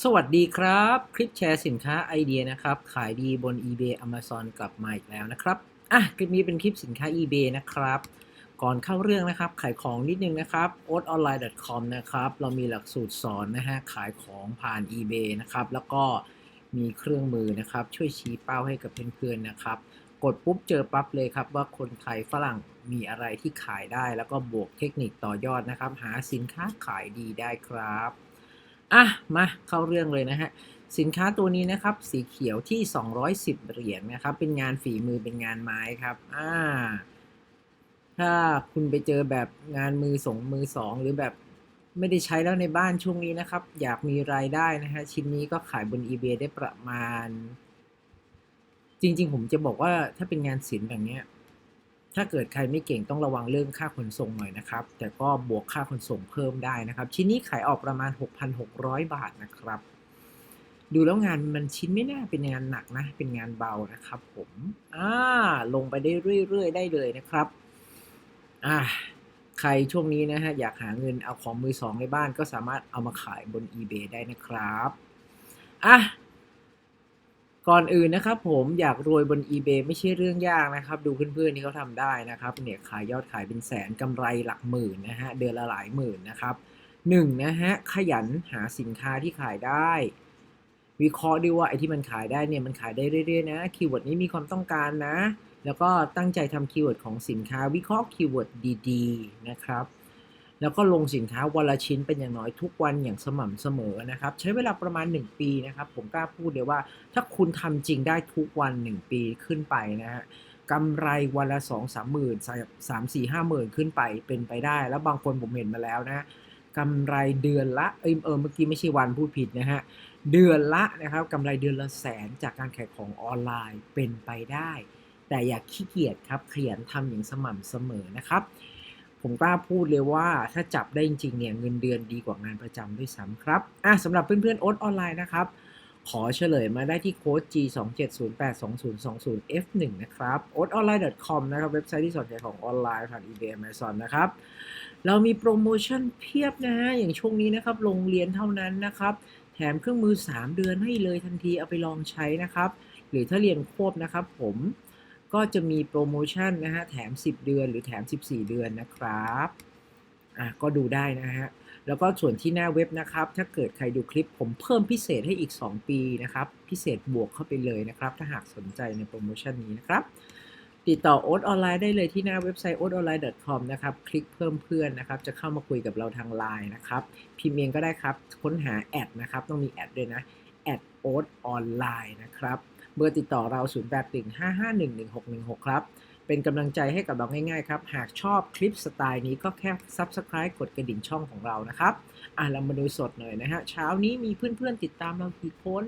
สวัสดีครับ คลิปแชร์สินค้าไอเดียนะครับ ขายดีบน eBay Amazon กลับมาอีกแล้วนะครับอะคลิปนี้เป็นคลิปสินค้า eBay นะครับ ก่อนเข้าเรื่องนะครับ ขายของนิดนึงนะครับ o t o n l i n e c o m นะครับ เรามีหลักสูตรสอนนะฮะขายของผ่าน eBay นะครับ แล้วก็มีเครื่องมือนะครับ ช่วยชี้เป้าให้กับเพื่อนๆนะครับ กดปุ๊บเจอปั๊บเลยครับ ว่าคนไทยฝรั่งมีอะไรที่ขายได้ แล้วก็บวกเทคนิคต่อยอดนะครับ หาสินค้าขายดีได้ครับ อะ มาเข้าเรื่องเลยนะฮะ สินค้าตัวนี้นะครับ สีเขียวที่ 210 เหรียญนะครับ เป็นงานฝีมือเป็นงานไม้ครับ อ่า ถ้าคุณไปเจอแบบงานมือสองมือสองหรือแบบไม่ได้ใช้แล้วในบ้านช่วงนี้นะครับ อยากมีรายได้นะฮะ ชิ้นนี้ก็ขายบน eBay ได้ประมาณ จริง ๆ ผมจะบอกว่าถ้าเป็นงานศิลป์แบบเนี้ย ถ้าเกิดใครไม่เก่งต้องระวังเรื่องค่าขนส่งหน่อยนะครับ แต่ก็บวกค่าขนส่งเพิ่มได้นะครับ ชิ้นนี้ขายออกประมาณ 6,600 บาทนะครับ ดูแล้วงานมันชิ้นไม่น่าเป็นงานหนักนะ เป็นงานเบานะครับ ผมอ่าลงไปได้เรื่อยๆ ได้เลยนะครับอ่าใครช่วงนี้นะฮะอยากหาเงินเอาของมือสองในบ้านก็สามารถเอามาขายบน eBay ได้นะครับอะ ก่อนอื่นนะครับผมอยากรวยบน eBay ไม่ใช่เรื่องยากนะครับ ดูเพื่อนๆที่เขาทำได้นะครับเนี่ยขายยอดขายเป็นแสนกำไรหลักหมื่นนะฮะเดือนละหลายหมื่นนะครับหนึ่งนะฮะขยันหาสินค้าที่ขายได้ วิเคราะห์ดูว่าไอ้ที่มันขายได้เนี่ยมันขายได้เรื่อยๆนะคีย์เวิร์ดนี้มีความต้องการนะ แล้วก็ตั้งใจทำคีย์เวิร์ดของสินค้าวิเคราะห์คีย์เวิร์ดดีๆนะครับ แล้วก็ลงสินค้าวันละชิ้นเป็นอย่างน้อยทุกวันอย่างสม่ำเสมอนะครับ ใช้เวลาประมาณ 1 ปีนะครับ ผมกล้าพูดเลยว่า ถ้าคุณทำจริงได้ทุกวัน 1 ปีขึ้นไปนะฮะกำไรวันละ 2 3หมื่นสามสี่ห้าหมื่นขึ้นไปเป็นไปได้ แล้วบางคนผมเห็นมาแล้วนะกำไรเดือนละเออเออเมื่อกี้ไม่ใช่วันพูดผิดนะฮะเดือนละนะครับกำไรเดือนละแสนจากการขายของออนไลน์เป็นไปได้ แต่อย่าขี้เกียจครับขยันทำอย่างสม่ำเสมอนะครับ ผมกล้าพูดเลยว่าถ้าจับได้จริงๆเนี่ยเงินเดือนดีกว่างานประจำด้วยซ้ำครับอะสำหรับเพื่อนๆโอ๊ตออนไลน์นะครับ ขอเฉลยมาได้ที่โค้ด G 2 7 0 8 2 0 2 0 F 1นะครับ o t o n l i n e c o m นะครับ เว็บไซต์ที่สอนขายของออนไลน์ผ่าน eBay Amazon นะครับ เรามีโปรโมชั่นเพียบนะฮะ อย่างช่วงนี้นะครับโรงเรียนเท่านั้นนะครับ แถมเครื่องมือ 3 เดือนให้เลยทันทีเอาไปลองใช้นะครับ หรือถ้าเรียนควบนะครับผม ก็จะมีโปรโมชั่นนะฮะแถม 10 เดือนหรือแถม 14 เดือนนะครับอะก็ดูได้นะฮะแล้วก็ส่วนที่หน้าเว็บนะครับ ถ้าเกิดใครดูคลิปผมเพิ่มพิเศษให้อีก 2 ปีนะครับ พิเศษบวกเข้าไปเลยนะครับ ถ้าหากสนใจในโปรโมชั่นนี้นะครับ ติดต่อโอ๊ตออนไลน์ได้เลยที่หน้าเว็บไซต์ o t o n l i n e c o m นะครับ คลิกเพิ่มเพื่อนนะครับ จะเข้ามาคุยกับเราทางไลน์นะครับ พิมพ์เองก็ได้ครับ ค้นหาแอดนะครับ ต้องมีแอดด้วยนะแอดโอ๊ตออนไลน์นะครับ เบอร์ติดต่อเรา 0 8 1 5 5 1 1 6 1 6 ครับ เป็นกำลังใจให้กับเราง่ายๆครับ หากชอบคลิปสไตล์นี้ก็แค่ Subscribe กดกระดิ่งช่องของเรานะครับ อะเรามาดูสดหน่อยนะฮะ เช้านี้มีเพื่อนๆติดตามเรากี่คน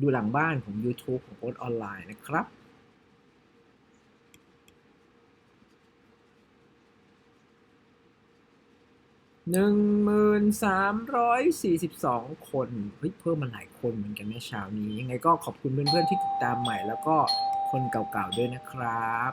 ดูหลังบ้านของ YouTube ของโอ๊ตออนไลน์นะครับ หนึ่งหมื่นสามร้อยสี่สิบสองคนเฮ้ยเพิ่มมาหลายคนเหมือนกันในเช้านี้ ยังไงก็ขอบคุณเพื่อนๆที่ติดตามใหม่แล้วก็คนเก่าๆด้วยนะครับ